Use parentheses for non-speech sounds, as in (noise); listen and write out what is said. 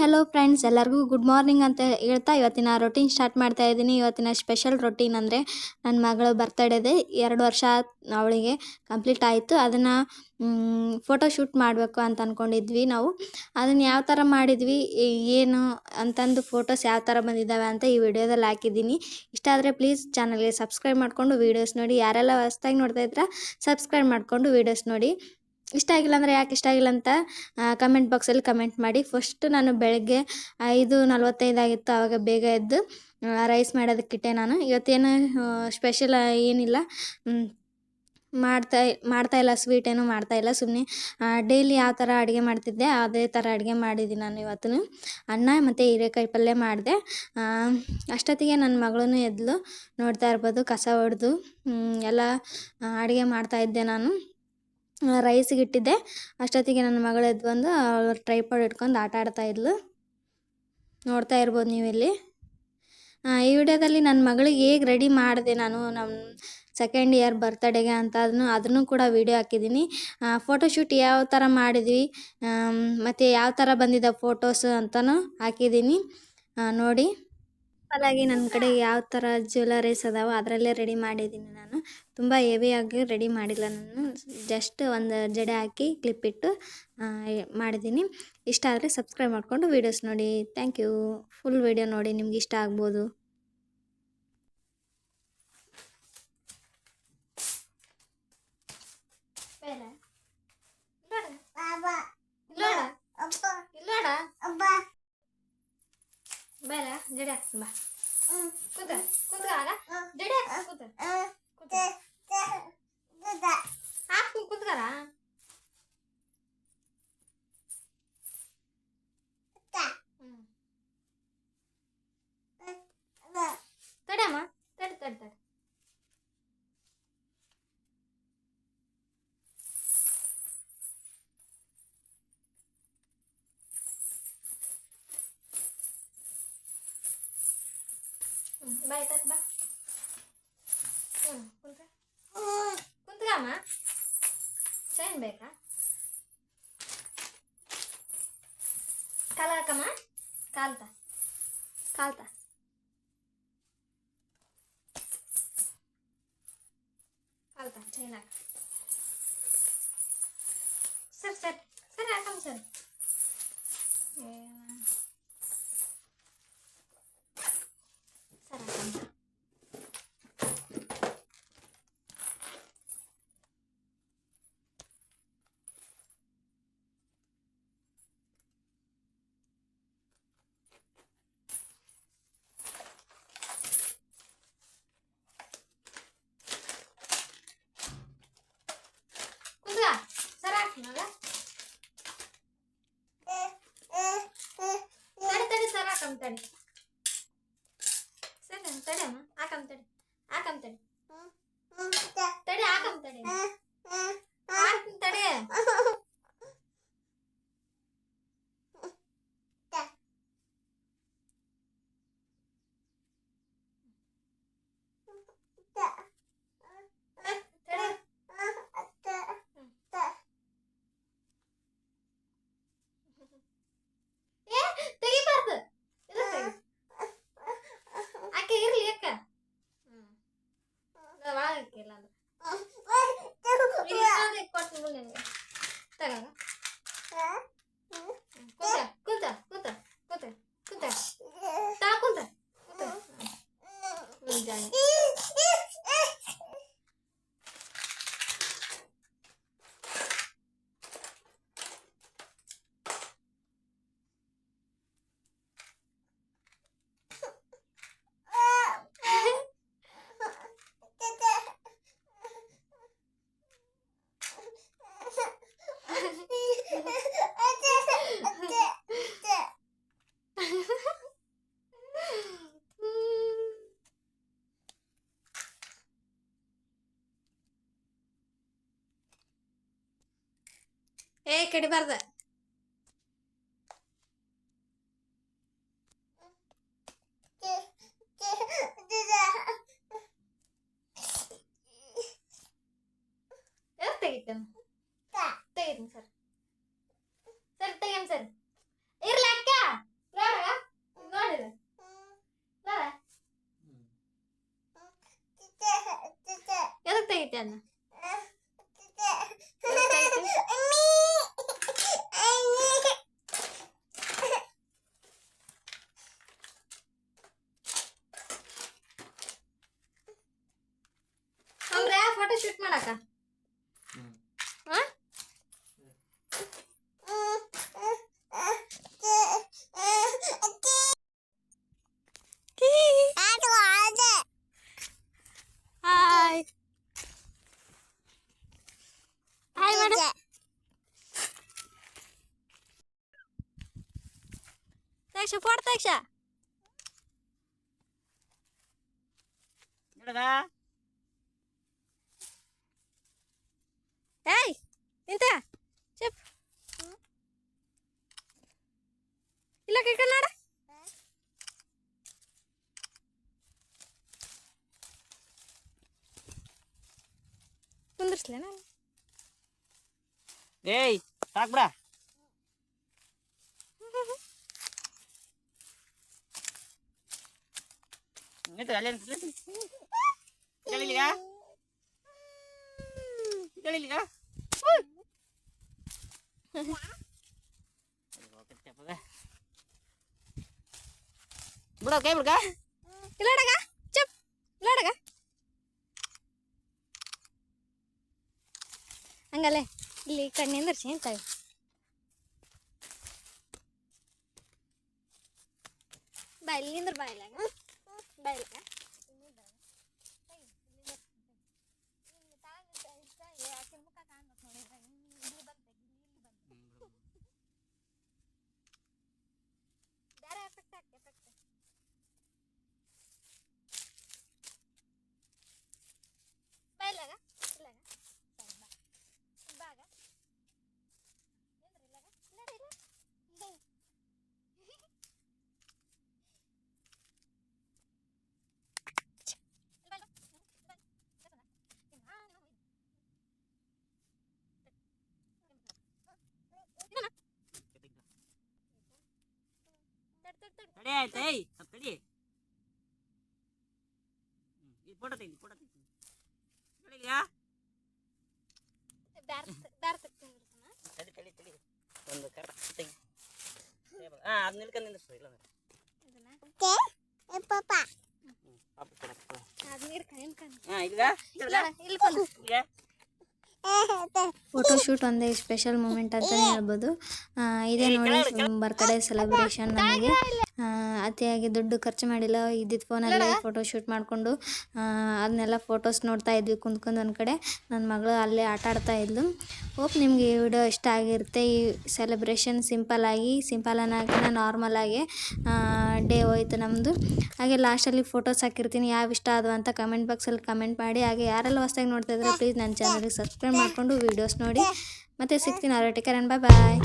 Hello friends ಎಲ್ಲರಿಗೂ good morning ಅಂತ ಹೇಳ್ತಾ ಇವತ್ತಿನ ರೊಟೀನ್ ಸ್ಟಾರ್ಟ್ ಮಾಡ್ತಾ ಇದ್ದೀನಿ. ಇವತ್ತಿನ ಸ್ಪೆಷಲ್ ರೊಟೀನ್ ಅಂದರೆ ನನ್ನ ಮಗಳ ಬರ್ತಡೇದೆ ಎರಡು ವರ್ಷ ಅವಳಿಗೆ ಕಂಪ್ಲೀಟ್ ಆಯಿತು. ಅದನ್ನು ಫೋಟೋ ಶೂಟ್ ಮಾಡಬೇಕು ಅಂತ ಅಂದ್ಕೊಂಡಿದ್ವಿ ನಾವು. ಅದನ್ನು ಯಾವ ಥರ ಮಾಡಿದ್ವಿ ಏನು ಅಂತಂದು ಫೋಟೋಸ್ ಯಾವ ಥರ ಬಂದಿದ್ದಾವೆ ಅಂತ ಈ ವಿಡಿಯೋದಲ್ಲಿ ಹಾಕಿದ್ದೀನಿ. ಇಷ್ಟ ಆದರೆ ಪ್ಲೀಸ್ ಚಾನಲ್ಗೆ ಸಬ್ಸ್ಕ್ರೈಬ್ ಮಾಡಿಕೊಂಡು ವೀಡಿಯೋಸ್ ನೋಡಿ. ಯಾರೆಲ್ಲ ಹೊಸ್ದಾಗಿ ನೋಡ್ತಾ ಇದ್ರೆ ಸಬ್ಸ್ಕ್ರೈಬ್ ಮಾಡಿಕೊಂಡು ವೀಡಿಯೋಸ್ ನೋಡಿ. ಇಷ್ಟ ಆಗಿಲ್ಲ ಅಂದರೆ ಯಾಕೆ ಇಷ್ಟ ಆಗಿಲ್ಲ ಅಂತ ಕಮೆಂಟ್ ಬಾಕ್ಸಲ್ಲಿ ಕಮೆಂಟ್ ಮಾಡಿ. ಫಸ್ಟ್ ನಾನು ಬೆಳಗ್ಗೆ ಐದು ನಲ್ವತ್ತೈದಾಗಿತ್ತು ಆವಾಗ ಬೇಗ ಎದ್ದು ರೈಸ್ ಮಾಡೋದಕ್ಕಿಟ್ಟೆ ನಾನು. ಇವತ್ತೇನು ಸ್ಪೆಷಲ್ ಏನಿಲ್ಲ. ಮಾಡ್ತಾ ಮಾಡ್ತಾ ಇಲ್ಲ ಸ್ವೀಟ್ ಏನು ಮಾಡ್ತಾ ಇಲ್ಲ ಸುಮ್ಮನೆ ಡೈಲಿ ಯಾವ ಥರ ಅಡುಗೆ ಮಾಡ್ತಿದ್ದೆ, ಅದೇ ಥರ ಅಡುಗೆ ಮಾಡಿದ್ದೀನಿ ನಾನು ಇವತ್ತು ಅನ್ನ ಮತ್ತು ಹೀರೆಕಾಯಿ ಪಲ್ಯ ಮಾಡಿದೆ. ಅಷ್ಟೊತ್ತಿಗೆ ನನ್ನ ಮಗಳೂ ಎದ್ಲು, ನೋಡ್ತಾ ಇರ್ಬೋದು, ಕಸ ಹೊಡೆದು ಎಲ್ಲ ಅಡುಗೆ ಮಾಡ್ತಾಯಿದ್ದೆ ನಾನು. ರೈಸಿಗೆ ಇಟ್ಟಿದ್ದೆ. ಅಷ್ಟೊತ್ತಿಗೆ ನನ್ನ ಮಗಳು ಎದ್ದು ಬಂದು ಅವಳು ಟ್ರೈಪಾಡ್ ಇಟ್ಕೊಂಡು ಆಟ ಆಡ್ತಾ ಇದ್ಲು. ನೋಡ್ತಾ ಇರ್ಬೋದು ನೀವು ಇಲ್ಲಿ ಈ ವಿಡಿಯೋದಲ್ಲಿ ನನ್ನ ಮಗಳಿಗೆ ಹೇಗೆ ರೆಡಿ ಮಾಡಿದೆ ನಾನು ನಮ್ಮ ಸೆಕೆಂಡ್ ಇಯರ್ ಬರ್ತಡೇಗೆ ಅಂತ ಅದನ್ನು ಅದನ್ನು ಕೂಡ ವಿಡಿಯೋ ಹಾಕಿದ್ದೀನಿ. ಫೋಟೋಶೂಟ್ ಯಾವ ಥರ ಮಾಡಿದ್ವಿ ಮತ್ತು ಯಾವ ಥರ ಬಂದಿದ್ದ ಫೋಟೋಸ್ ಅಂತಲೂ ಹಾಕಿದ್ದೀನಿ. ನೋಡಿ. ಸಿಂಪಲ್ಲಾಗಿ ನನ್ನ ಕಡೆ ಯಾವ ಥರ ಜ್ಯುವೆಲರೀಸ್ ಅದಾವ ಅದರಲ್ಲೇ ರೆಡಿ ಮಾಡಿದ್ದೀನಿ ನಾನು. ತುಂಬ ಹೆವಿಯಾಗಿ ರೆಡಿ ಮಾಡಿಲ್ಲ ನಾನು. ಜಸ್ಟ್ ಒಂದು ಜಡೆ ಹಾಕಿ ಕ್ಲಿಪ್ ಇಟ್ಟು ಮಾಡಿದ್ದೀನಿ. ಇಷ್ಟ ಆದರೆ ಸಬ್ಸ್ಕ್ರೈಬ್ ಮಾಡಿಕೊಂಡು ವೀಡಿಯೋಸ್ ನೋಡಿ. ಥ್ಯಾಂಕ್ ಯು ಫುಲ್ ವೀಡಿಯೋ ನೋಡಿ. ನಿಮ್ಗೆ ಇಷ್ಟ ಆಗ್ಬೋದು. 行吧。嗯。ಹ್ಮ್, ಬಾ ಆಯ್ತಾಯ್ತು ಬಾ ಹ್ಞೂ ಕುಂತ ಕುಂತ್ಕಮ್ಮ ಚೈನ್ ಬೇಕಾ ಕಾಲ ಹಾಕಮ್ಮ ಕಾಲ್ತ ಕಾಲ್ತ ಕಾಲ್ತ ಚೈನ್ ಹಾಕ tani ഏ കെടി പറഞ്ഞ ಸರ್ ಸರ್ ತೆಗೆಮ್ ಸರ್ ಇರ್ಲಿ ಅಕ್ಕ ನೋಡಿದ ಎದಕ್ಕೆ ತೆಗಿತೆ ಅನ್ನ ಫೋಟೋ ಶೂಟ್ ಮಾಡಕ ಹಾ ಹಾಯ್ ಹಾಯ್ ಮೇಡಮ್ ತಕ್ಷ ಫೋಟೋ ತಕ್ಷ ನೋಡಗ ಏಯ್ ನಿಂತ ಚೆಪ್ ಇಲ್ಲ ಕೈ ಕನ್ನಡ ಕುಂದಿರ್ಸ್ಲೇನ ಏಯ್ ಸಾಕ್ ಬಿಡ (laughs) ನಿಂತು ಅಲ್ಲೇ ಕೇಳಿಲಿಗ ಬಿಡ ಕೈ ಚಪ್ ಇಲ್ಲಡಗ ಚೆಪ್ ಇಲ್ಲಡಗ. ಹಂಗಲ್ಲೇ ಇಲ್ಲಿ ಕಣ್ಣಿಂದರ್ಸಿ ಅಂತ ನಿಂದ್ರ ಬಾಯಿಲ್ಲ ಬಾಯಿಲಾಗ ತಡಿ ಆಯ್ತು ಏಯ್ ಸ್ವಲ್ಪ ತಡಿ ಇದು ಫೋಟೋ ತೆಗಿ ಫೋಟೋ ತೆಗಿ ಕೇಳಿಲಿಗ ತಡಿ ತಡಿ ತಡಿ ಒಂದು ಕರ ತೆಗಿ ಹಾಂ ಅದು ನಿಲ್ಕೊಂಡು ನಿಂದಿಸ್ತು ಇಲ್ಲ ಹ್ಞೂ ಪಾಪ ಕೊಡಕ್ಕೆ ಹಾಂ ಈಗ ಈಗ ಫೋಟೋ ಶೂಟ್ ಒಂದೇ ಸ್ಪೆಷಲ್ ಮೂಮೆಂಟ್ ಅಂತಲೇ ಹೇಳ್ಬೋದು. ಇದೇ ನೋಡಿ ಬರ್ತ್ಡೇ ಸೆಲೆಬ್ರೇಷನ್ ನಮಗೆ. ಆ, ಅತಿಯಾಗಿ ದುಡ್ಡು ಖರ್ಚು ಮಾಡಿಲ್ಲ ಇದ್ದಿದ್ದು ಫೋನಲ್ಲಿ ಫೋಟೋ ಶೂಟ್ ಮಾಡಿಕೊಂಡು ಅದನ್ನೆಲ್ಲ ಫೋಟೋಸ್ ನೋಡ್ತಾ ಇದ್ವಿ ಕುಂತ್ಕೊಂಡು ಒಂದು ಕಡೆ. ನನ್ನ ಮಗಳು ಅಲ್ಲೇ ಆಟ ಆಡ್ತಾ ಇದ್ಲು. ಹೋಪ್ ನಿಮಗೆ ಈ ವಿಡಿಯೋ ಇಷ್ಟ ಆಗಿರುತ್ತೆ. ಈ ಸೆಲೆಬ್ರೇಷನ್ ಸಿಂಪಲ್ ಆಗಿ ಸಿಂಪಲ್ ನಾರ್ಮಲ್ ಆಗಿ ಡೇ ಹೋಯ್ತು ನಮ್ಮದು ಹಾಗೆ ಲಾಸ್ಟಲ್ಲಿ ಫೋಟೋಸ್ ಹಾಕಿರ್ತೀನಿ. ಯಾವ ಇಷ್ಟ ಆದವು ಅಂತ ಕಮೆಂಟ್ ಬಾಕ್ಸಲ್ಲಿ ಕಮೆಂಟ್ ಮಾಡಿ. ಹಾಗೆ ಯಾರೆಲ್ಲ ಹೊಸ್ದಾಗಿ ನೋಡ್ತಾ ಇದ್ರೆ ಪ್ಲೀಸ್ ನನ್ನ ಚಾನಲ್ಗೆ ಸಬ್ಸ್ಕ್ರೈಬ್ ಮಾಡಿಕೊಂಡು ವೀಡಿಯೋಸ್ ನೋಡಿ. ಮತ್ತೆ ಸಿಗ್ತೀನಿ ಅವ್ರ ಕರಣ್ ಬಾಯ್ ಬಾಯ್